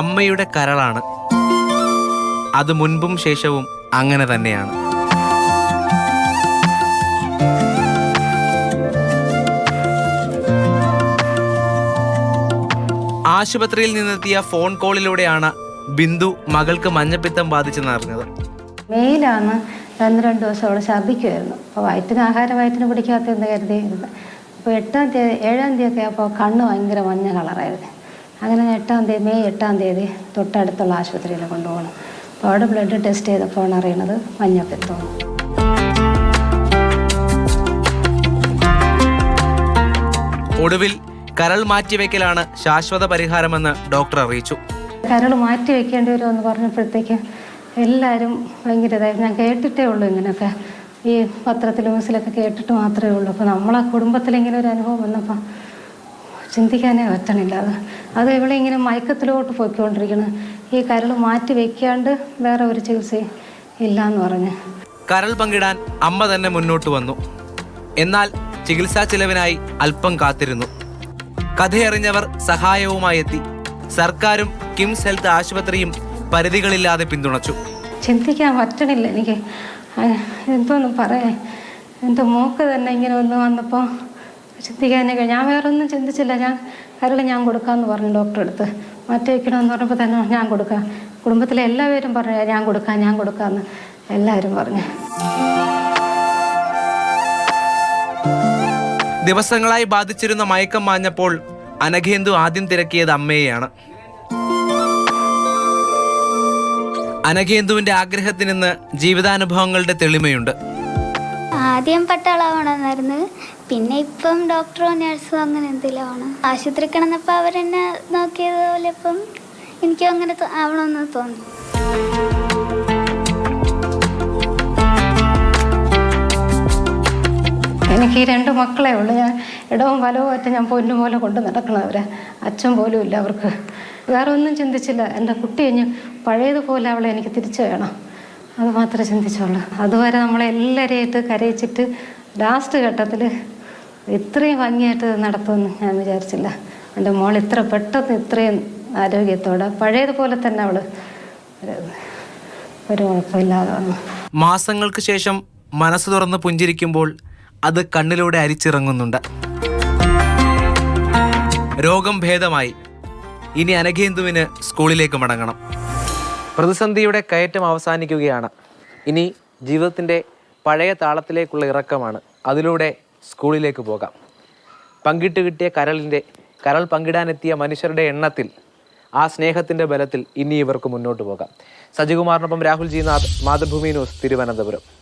അമ്മയുടെ കരളാണ്. അത് മുൻപും ശേഷവും അങ്ങനെ തന്നെയാണ്. ആശുപത്രിയിൽ നിന്നെത്തിയ ഫോൺ കോളിലൂടെയാണ് ബിന്ദു മകൾക്ക് മഞ്ഞപ്പിത്തം ബാധിച്ചെന്ന് അറിഞ്ഞത്. മെയിലാണ് രണ്ട് രണ്ട് ദിവസം അവിടെ ശർദ്ദിക്കുമായിരുന്നു അപ്പോൾ വയറ്റിന് ആഹാരം വയറ്റിന് പിടിക്കാത്തതെന്ന് കരുതിയിരുന്നു അപ്പോൾ എട്ടാം തീയതി ഏഴാം തീയതി ഒക്കെ അപ്പോൾ കണ്ണ് ഭയങ്കര മഞ്ഞ കളറായിരുന്നു. അങ്ങനെ എട്ടാം തീയതി മെയ് എട്ടാം തീയതി തൊട്ടടുത്തുള്ള ആശുപത്രിയിൽ കൊണ്ടുപോകണം. അപ്പോൾ അവിടെ ബ്ലഡ് ടെസ്റ്റ് ചെയ്തപ്പോഴാണ് അറിയണത് മഞ്ഞപ്പിത്തമാണ് ഒടുവിൽ കരൾ മാറ്റിവെക്കലാണ് ശാശ്വത പരിഹാരമെന്ന് ഡോക്ടർ അറിയിച്ചു. കരൾ മാറ്റി വെക്കേണ്ടി വരുമെന്ന് പറഞ്ഞപ്പോഴത്തേക്ക് എല്ലാവരും ഭയങ്കര ഇതായിരുന്നു ഞാൻ കേട്ടിട്ടേ ഉള്ളൂ ഇങ്ങനെയൊക്കെ. ഈ പത്രത്തിലും ന്യൂസിലൊക്കെ കേട്ടിട്ട് മാത്രമേ ഉള്ളൂ. അപ്പോൾ നമ്മളെ കുടുംബത്തിൽ ഇങ്ങനെ ഒരു അനുഭവം വന്നപ്പോൾ ചിന്തിക്കാനേ പറ്റണില്ല. അത് അത് ഇവിടെ ഇങ്ങനെ മയക്കത്തിലോട്ട് പോയിക്കൊണ്ടിരിക്കുന്നത് ഈ കരൾ മാറ്റി വെക്കാണ്ട് വേറെ ഒരു ചികിത്സ ഇല്ല എന്ന് പറഞ്ഞ്. കരൾ പങ്കിടാൻ അമ്മ തന്നെ മുന്നോട്ട് വന്നു. എന്നാൽ ചികിത്സാ ചിലവിനായി അല്പം കാത്തിരുന്നു. കഥയറിഞ്ഞവർ സഹായവുമായി എത്തി സർക്കാരും കിംസ് ഹെൽത്ത് ആശുപത്രിയും പരിധികളില്ലാതെ പിന്തുണച്ചു. ചിന്തിക്കാൻ പറ്റണില്ല എനിക്ക്. എന്തോന്നും എന്തോന്ന് പറയാൻ. എന്റെ മോക്ക് തന്നെ ഇങ്ങനെ ഒന്ന് വന്നപ്പോൾ ചിന്തിക്കാനൊക്കെ ഞാൻ വേറെ ഒന്നും ചിന്തിച്ചില്ല. ഞാൻ കരൾ ഞാൻ കൊടുക്കാമെന്ന് പറഞ്ഞു ഡോക്ടറെ അടുത്ത് മറ്റേ വയ്ക്കണമെന്ന് പറഞ്ഞപ്പോൾ തന്നെ ഞാൻ കൊടുക്കാം. കുടുംബത്തിലെ എല്ലാവരും പറഞ്ഞു ഞാൻ കൊടുക്കാം ഞാൻ കൊടുക്കാമെന്ന് എല്ലാവരും പറഞ്ഞു. ദിവസങ്ങളായി ബാധിച്ചിരുന്ന മയക്കം മാഞ്ഞപ്പോൾ അനഘേന്ദു ആദ്യം തിരക്കിയത് അമ്മയെയാണ്. അനഘേന്ദുവിന്റെ ആഗ്രഹത്തിനിന്ന് ജീവിതാനുഭവങ്ങളുടെ തെളിമയുണ്ട്. ആദ്യം പട്ടാളമാണെന്നായിരുന്നു. പിന്നെ ഇപ്പം ഡോക്ടറോ നഴ്സോ അങ്ങനെ എന്തെങ്കിലും ആണ്? ആശുപത്രി കിടന്നപ്പോൾ അവരെന്നെ നോക്കിയതുപോലെ ഇപ്പം എനിക്കും അങ്ങനെ ആവണമെന്ന് തോന്നി എനിക്ക് ഈ രണ്ട് മക്കളേ ഉള്ളൂ. ഞാൻ ഇടവും വലവും ഒറ്റ ഞാൻ പൊന്നു പോലെ കൊണ്ട് നടക്കണവരെ അച്ഛൻ പോലും ഇല്ല അവർക്ക്. വേറെ ഒന്നും ചിന്തിച്ചില്ല. എന്റെ കുട്ടി കഴിഞ്ഞ് പഴയതുപോലെ അവളെ എനിക്ക് തിരിച്ചു വേണം. അത് മാത്രമേ ചിന്തിച്ചുള്ളൂ. അതുവരെ നമ്മളെല്ലാവരെയായിട്ട് കരയിച്ചിട്ട് ലാസ്റ്റ് ഘട്ടത്തിൽ ഇത്രയും ഭംഗിയായിട്ട് നടത്തുമെന്ന് ഞാൻ വിചാരിച്ചില്ല. എന്റെ മോൾ ഇത്ര പെട്ടെന്ന് ഇത്രയും ആരോഗ്യത്തോടെ പഴയതുപോലെ തന്നെ അവൾ ഒരു കുഴപ്പമില്ലാതെ വന്നു. മാസങ്ങൾക്ക് ശേഷം മനസ്സ് തുറന്ന് പുഞ്ചിരിക്കുമ്പോൾ അത് കണ്ണിലൂടെ അരിച്ചിറങ്ങുന്നുണ്ട്. രോഗം ഭേദമായി. ഇനി അനഘേന്ദുവിന് സ്കൂളിലേക്ക് മടങ്ങണം. പ്രതിസന്ധിയുടെ കയറ്റം അവസാനിക്കുകയാണ്. ഇനി ജീവിതത്തിന്റെ പഴയ താളത്തിലേക്കുള്ള ഇറക്കമാണ്. അതിലൂടെ സ്കൂളിലേക്ക് പോകാം. പങ്കിട്ട് കിട്ടിയ കരളിന്റെ കരൾ പങ്കിടാനെത്തിയ മനുഷ്യരുടെ എണ്ണത്തിൽ ആ സ്നേഹത്തിന്റെ ബലത്തിൽ ഇനി ഇവർക്ക് മുന്നോട്ട് പോകാം. സജികുമാറിനൊപ്പം രാഹുൽ ജി നാഥ് മാതൃഭൂമി ന്യൂസ് തിരുവനന്തപുരം.